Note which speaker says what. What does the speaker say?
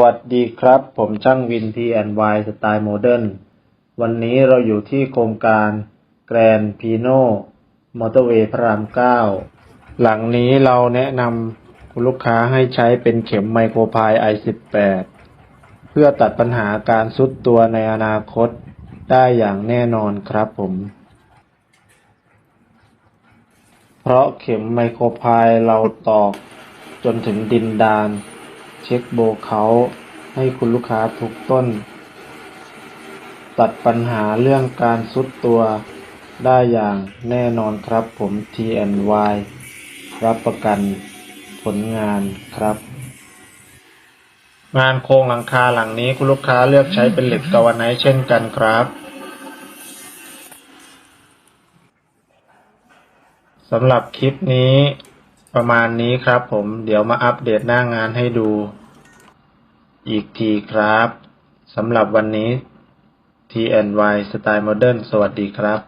Speaker 1: วัสดีครับ ผมช่างวิน T&Y สไตล์โมเดิร์นวันนี้เราอยู่ที่โครงการแกรนพีโนมอเตอร์เวย์พระราม 9 หลังนี้เราแนะนำคุณลูกค้าให้ใช้เป็นเข็มไมโครพาย i18 เพื่อตัดปัญหาการซุดตัวในอนาคตได้อย่างแน่นอนครับผม เพราะเข็มไมโครพายเราตอกจนถึงดินดาน เช็คโบว์เขาให้คุณลูกค้าทุกต้น ตัดปัญหาเรื่องการซุดตัวได้อย่างแน่นอนครับผม T&Y รับประกันผลงานครับ งานโครงหลังคาหลังนี้คุณลูกค้าเลือกใช้เป็นเหล็กกาวไนเช่นกันครับสำหรับคลิปนี้ ประมาณนี้ครับผมเดี๋ยวมาอัปเดตหน้างานให้ดู อีกทีครับสำหรับวันนี้ T&Y Style Modern สวัสดีครับ